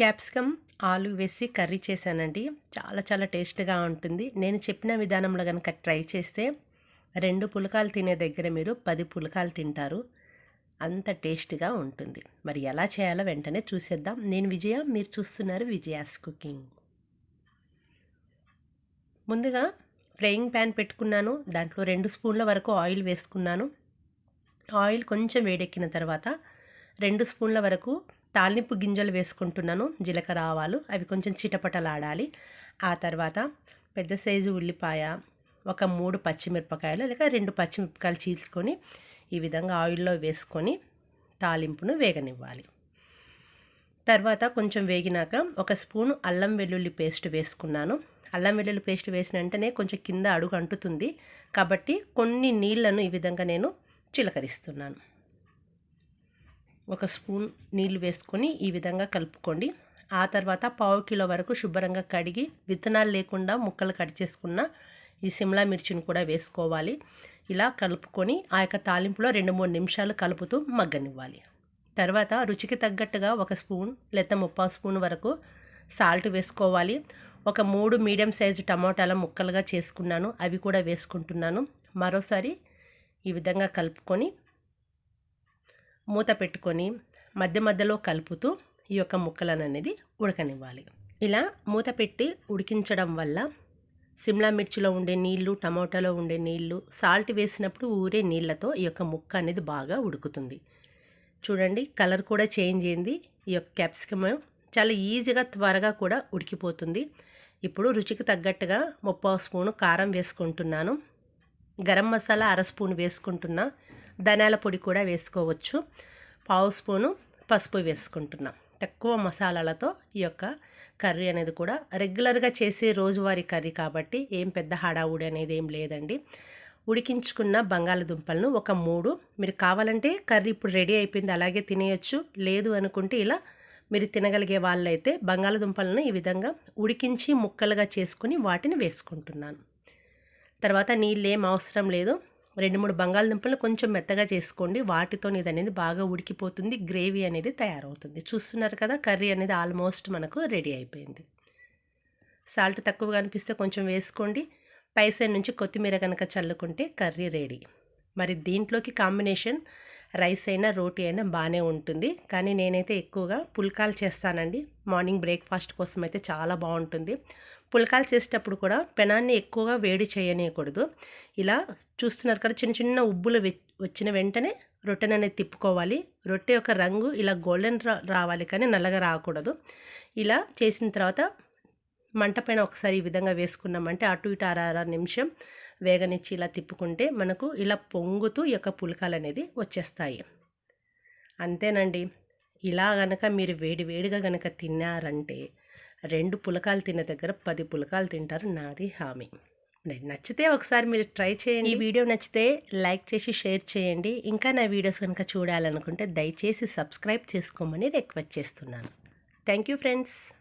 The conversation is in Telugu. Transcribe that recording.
క్యాప్సికమ్ ఆలు వేసి కర్రీ చేశానండి. చాలా చాలా టేస్ట్గా ఉంటుంది. నేను చెప్పిన విధానంలో కనుక ట్రై చేస్తే రెండు పులకాలు తినే దగ్గర మీరు పది పులకాలు తింటారు. అంత టేస్ట్గా ఉంటుంది. మరి ఎలా చేయాలో వెంటనే చూసేద్దాం. నేను విజయ మీరు చూస్తున్నారు విజయాస్ కుకింగ్. ముందుగా ఫ్రైయింగ్ ప్యాన్ పెట్టుకున్నాను. దాంట్లో రెండు స్పూన్ల వరకు ఆయిల్ వేసుకున్నాను. ఆయిల్ కొంచెం వేడెక్కిన తర్వాత రెండు స్పూన్ల వరకు తాలింపు గింజలు వేసుకుంటున్నాను జీలకర్ర ఆవాలు అవి కొంచెం చిటపటలాడాలి. ఆ తర్వాత పెద్ద సైజు ఉల్లిపాయ ఒక మూడు పచ్చిమిరపకాయలు లేక రెండు పచ్చిమిరపకాయలు చీల్చుకొని ఈ విధంగా ఆయిల్లో వేసుకొని తాలింపును వేగనివ్వాలి. తర్వాత కొంచెం వేగినాక ఒక స్పూను అల్లం వెల్లుల్లి పేస్ట్ వేసుకున్నాను. అల్లం వెల్లుల్లి పేస్ట్ వేసిన వెంటనే కొంచెం కింద అడుగు అంటుతుంది. కాబట్టి కొన్ని నీళ్ళను ఈ విధంగా నేను చిలకరిస్తున్నాను. ఒక స్పూన్ నీళ్ళు వేసుకొని ఈ విధంగా కలుపుకోండి. ఆ తర్వాత పావు కిలో వరకు శుభ్రంగా కడిగి విత్తనాలు లేకుండా ముక్కలు కట్ చేసుకున్న ఈ సిమ్లా మిర్చిని కూడా వేసుకోవాలి. ఇలా కలుపుకొని ఆ యొక్క తాలింపులో రెండు మూడు నిమిషాలు కలుపుతూ మగ్గనివ్వాలి. తర్వాత రుచికి తగ్గట్టుగా ఒక స్పూన్ లేదా ముప్పా స్పూన్ వరకు సాల్ట్ వేసుకోవాలి. ఒక మూడు మీడియం సైజు టమాటాల ముక్కలుగా చేసుకున్నాను. అవి కూడా వేసుకుంటున్నాను. మరోసారి ఈ విధంగా కలుపుకొని మూత పెట్టుకొని మధ్య మధ్యలో కలుపుతూ ఈ యొక్క ముక్కలను అనేది ఉడకనివ్వాలి. ఇలా మూత పెట్టి ఉడికించడం వల్ల సిమ్లా మిర్చిలో ఉండే నీళ్ళు టమాటాలో ఉండే నీళ్ళు సాల్ట్ వేసినప్పుడు ఊరే నీళ్ళతో ఈ యొక్క ముక్క అనేది బాగా ఉడుకుతుంది. చూడండి కలర్ కూడా చేంజ్ అయింది. ఈ యొక్క క్యాప్సికమ్ చాలా ఈజీగా త్వరగా కూడా ఉడికిపోతుంది. ఇప్పుడు రుచికి తగ్గట్టుగా ముప్పావు స్పూను కారం వేసుకుంటున్నాను. గరం మసాలా అర స్పూన్ వేసుకుంటున్నా. ధనియాల పొడి కూడా వేసుకోవచ్చు. పావు స్పూను పసుపు వేసుకుంటున్నాం. తక్కువ మసాలాలతో ఈ యొక్క కర్రీ అనేది కూడా రెగ్యులర్గా చేసే రోజువారీ కర్రీ కాబట్టి ఏం పెద్ద హడావుడి అనేది ఏం లేదండి. ఉడికించుకున్న బంగాళదుంపలను ఒక మూడు. మీరు కావాలంటే కర్రీ ఇప్పుడు రెడీ అయిపోయింది అలాగే తినేయచ్చు. లేదు అనుకుంటే ఇలా మీరు తినగలిగే వాళ్ళైతే బంగాళదుంపలను ఈ విధంగా ఉడికించి ముక్కలుగా చేసుకుని వాటిని వేసుకుంటున్నాను. తర్వాత నీళ్ళు ఏం అవసరం లేదు. రెండు మూడు బంగాళదుంపలు కొంచెం మెత్తగా చేసుకోండి. వాటితో ఇది అనేది బాగా ఉడికిపోతుంది. గ్రేవీ అనేది తయారవుతుంది. చూస్తున్నారు కదా కర్రీ అనేది ఆల్మోస్ట్ మనకు రెడీ అయిపోయింది. సాల్ట్ తక్కువగా అనిపిస్తే కొంచెం వేసుకోండి. పై సైడ్ నుంచి కొత్తిమీర కనుక చల్లుకుంటే కర్రీ రెడీ. మరి దీంట్లోకి కాంబినేషన్ రైస్ అయినా రోటీ అయినా బాగానే ఉంటుంది. కానీ నేనైతే ఎక్కువగా పుల్కాలు చేస్తానండి. మార్నింగ్ బ్రేక్ఫాస్ట్ కోసం అయితే చాలా బాగుంటుంది. పుల్కాలు చేసేటప్పుడు కూడా పెనాన్ని ఎక్కువగా వేడి చేయనీయకూడదు. ఇలా చూస్తున్నారు కదా చిన్న చిన్న ఉబ్బులు వచ్చిన వెంటనే రొట్టెని అనేది తిప్పుకోవాలి. రొట్టె యొక్క రంగు ఇలా గోల్డెన్ రావాలి కానీ నల్లగా రాకూడదు. ఇలా చేసిన తర్వాత మంట పైన ఒకసారి ఈ విధంగా వేసుకున్నామంటే అటు ఇటు అర నిమిషం వేగనిచ్చి ఇలా తిప్పుకుంటే మనకు ఇలా పొంగుతూ ఈ యొక్క పులకాలు అనేది వచ్చేస్తాయి. అంతేనండి. ఇలా గనక మీరు వేడి వేడిగా గనక తిన్నారంటే రెండు పులకాలు తిన్న దగ్గర పది పులకాలు తింటారు. నాది హామీ. నచ్చితే ఒకసారి మీరు ట్రై చేయండి. ఈ వీడియో నచ్చితే లైక్ చేసి షేర్ చేయండి. ఇంకా నా వీడియోస్ కనుక చూడాలనుకుంటే దయచేసి సబ్స్క్రైబ్ చేసుకోమని రిక్వెస్ట్ చేస్తున్నాను. Thank you friends.